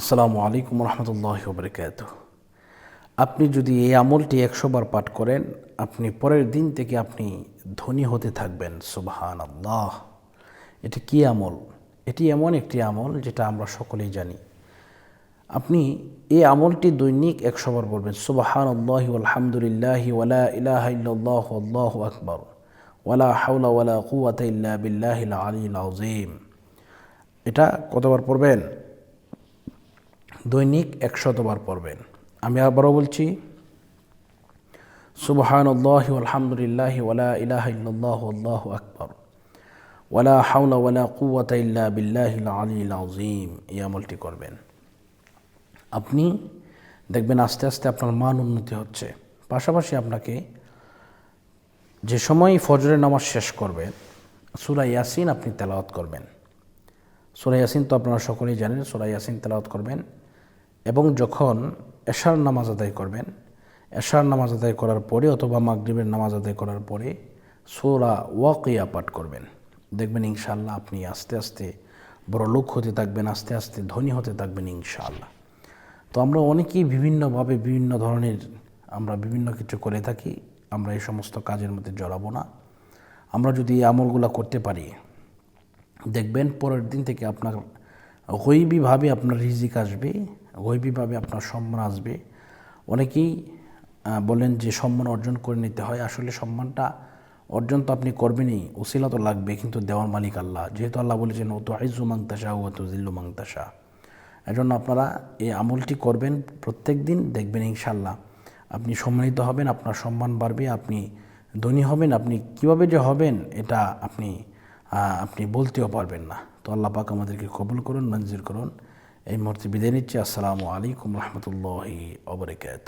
আসসালামু আলাইকুম রহমতুল্লাহ বরকাত আপনি যদি এই আমলটি একশো বার পাঠ করেন, আপনি পরের দিন থেকে আপনি ধনী হতে থাকবেন সুবহান আল্লাহ এটি কী আমল? এটি এমন একটি আমল যেটা আমরা সকলেই জানি। আপনি এই আমলটি দৈনিক একশো বার বলবেন সুবাহান আল্লাহ আলহামদুলিল্লাহ ওয়ালা ইলাহ ইল্লাল্লাহ আল্লাহ আকবর। ওয়ালা হাউলা ওয়ালা কুয়াত ইল্লা বিল্লাহ আলী আজিম এটা কতবার পড়বেন? দৈনিক একশতবার পড়বেন। আমি আবারও বলছি সুবহান আল্লাহ আলহামদুলিল্লাহ ওয়ালা ইলাহ ইল্লাল্লাহ আল্লাহ আকবর। ওয়ালা হাওলা ওয়ালা কুয়াত ইল্লা বিল্লাহ আলী আজিম এই আমলটি করবেন। আপনি দেখবেন আস্তে আস্তে আপনার মান উন্নতি হচ্ছে। পাশাপাশি আপনাকে যে সময় ফজরের নামাজ শেষ করবেন, সুরা ইয়াসিন আপনি তেলাওয়াত করবেন। সুরা ইয়াসিন তো আপনারা সকলেই জানেন, সুরা ইয়াসিন তেলাওয়াত করবেন। এবং যখন এশার নামাজ আদায় করবেন, এশার নামাজ আদায় করার পরে অথবা মাগরিবের নামাজ আদায় করার পরে সোরা ওয়াকিয়া পাঠ করবেন। দেখবেন ইনশাআল্লাহ আপনি আস্তে আস্তে বড় লোক হতে থাকবেন, আস্তে আস্তে ধনী হতে থাকবেন ইনশাআল্লাহ। তো আমরা অনেকেই বিভিন্নভাবে বিভিন্ন ধরনের আমরা বিভিন্ন কিছু করে থাকি, আমরা এই সমস্ত কাজের মধ্যে জড়াবো না। আমরা যদি এই আমলগুলো করতে পারি, দেখবেন পরের দিন থেকে আপনার গৈবীভাবে আপনার রিজিক আসবে গৈবীভাবে আপনার সম্মান আসবে। অনেকেই বলেন যে সম্মান অর্জন করে নিতে হয়। আসলে সম্মানটা অর্জন তো আপনি করবেনই, ওসিলা তো লাগবে, কিন্তু দেওয়ার মালিক আল্লাহ। যেহেতু আল্লাহ বলেছেন ও তো আইজু মাংতাসা ও তো জিল্লু মাংতাসা এজন্য আপনারা এই আমলটি করবেন প্রত্যেক দিন, দেখবেন ইনশাল্লাহ আপনি সম্মানিত হবেন, আপনার সম্মান বাড়বে, আপনি ধনী হবেন, আপনি কীভাবে যে হবেন, এটা আপনি আপনি বলতেও পারবেন না। তো আল্লাহ পাক আমাদেরকে কবুল করুন, মঞ্জুর করুন। এই মুহূর্তে বিদায় নিচ্ছি আসসালামু আলাইকুম রহমতুল্লাহি অবরকাত